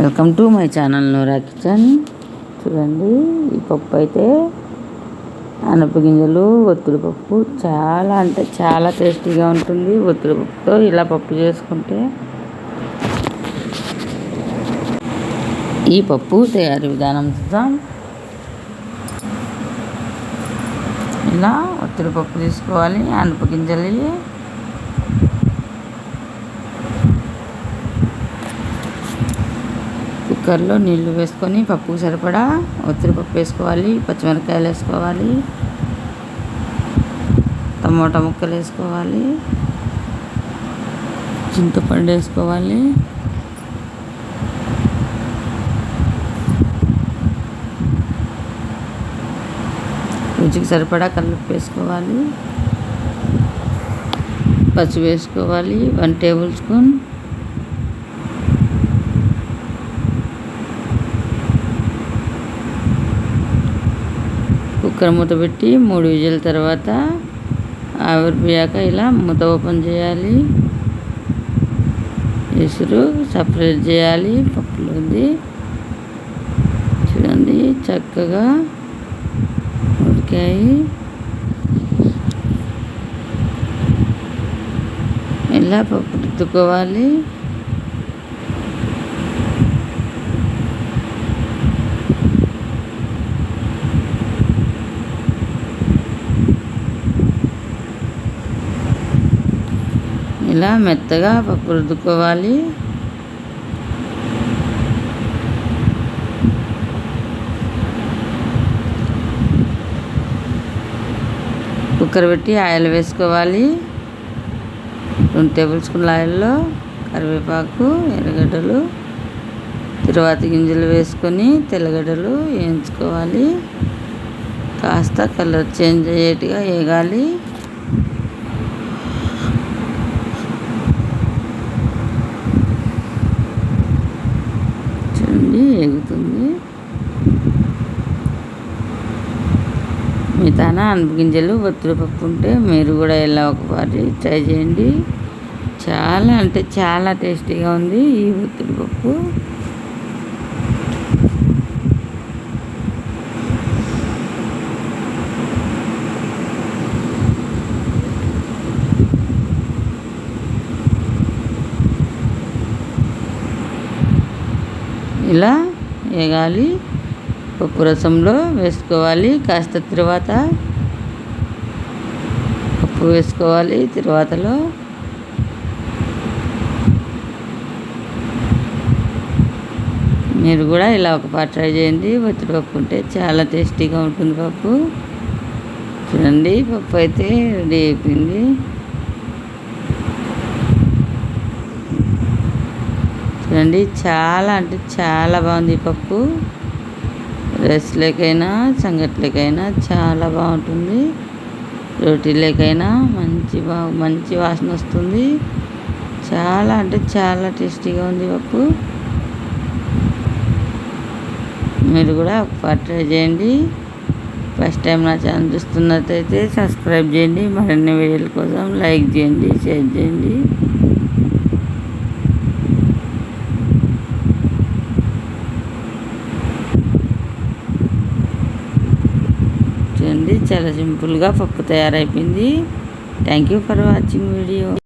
Welcome to my channel Noora kitchen చూడండి ఈ పప్పు అయితే అనప గింజలు పప్పు. చాలా అంటే చాలా టేస్టీగా ఉంటుంది ఒత్తుడి పప్పుతో ఇలా పప్పు చేసుకుంటే. ఈ పప్పు తయారీ విధానం చూద్దాం. ఇలా ఒత్తిడి పప్పు తీసుకోవాలి అనప కుక్కర్లో నీళ్ళు వేసుకొని పప్పు సరిపడా ఒత్తిడి పప్పు వేసుకోవాలి పచ్చిమిరపకాయలు వేసుకోవాలి టమోటా ముక్కలు వేసుకోవాలి చింతపండు వేసుకోవాలి. రుచికి సరిపడా కలుపు వేసుకోవాలి పచ్చి వేసుకోవాలి వన్ టేబుల్ స్పూన్ కుక్కర్ మూత పెట్టి మూడు విజుల తర్వాత ఆవిరిపోయాక ఇలా మూత ఓపెన్ చేయాలి. ఎసురు సపరేట్ చేయాలి. పప్పులోది చూడండి చక్కగా ఉడికాయి. ఇలా పప్పు రుద్దుకోవాలి. ఇలా మెత్తగా పప్పు రుద్దుకోవాలి. కుక్కర్ పెట్టి ఆయిల్ వేసుకోవాలి. రెండు టేబుల్ స్పూన్ల ఆయిల్లో కరివేపాకు ఎర్రగడ్డలు తిరువాత గింజలు వేసుకొని తెల్లగడ్డలు వేయించుకోవాలి. కాస్త కలర్ చేంజ్ అయ్యేట్టుగా వేగాలి. చూడండి ఎగుతుంది మీ గింజలు ఒత్తిడి పప్పు ఉంటే మీరు కూడా ఇలా ఒకసారి ట్రై చేయండి. చాలా అంటే చాలా టేస్టీగా ఉంది ఈ ఒత్తిడి పప్పు. ఇలా వేగాలి. పప్పు రసంలో వేసుకోవాలి. కాస్త తర్వాత పప్పు వేసుకోవాలి. తర్వాతలో మీరు కూడా ఇలా ఒక పాట ట్రై చేయండి. ఒత్తిడి పప్పు ఉంటే చాలా టేస్టీగా ఉంటుంది పప్పు. చూడండి పప్పు అయితే రెడీ అయిపోయింది. చూడండి చాలా అంటే చాలా బాగుంది ఈ పప్పు. రైస్లోకైనా సంగట్లకైనా చాలా బాగుంటుంది. రోటీలకైనా మంచి బా మంచి వాసన వస్తుంది. చాలా అంటే చాలా టేస్టీగా ఉంది పప్పు. మీరు కూడా ఒకసారి ట్రై చేయండి. ఫస్ట్ టైం నా ఛానల్ చూస్తున్నట్టయితే సబ్స్క్రైబ్ చేయండి. మరిన్ని వీడియోల కోసం లైక్ చేయండి షేర్ చేయండి. చూడండి చాలా సింపుల్గా పప్పు తయారైపోయింది. Thank you for watching video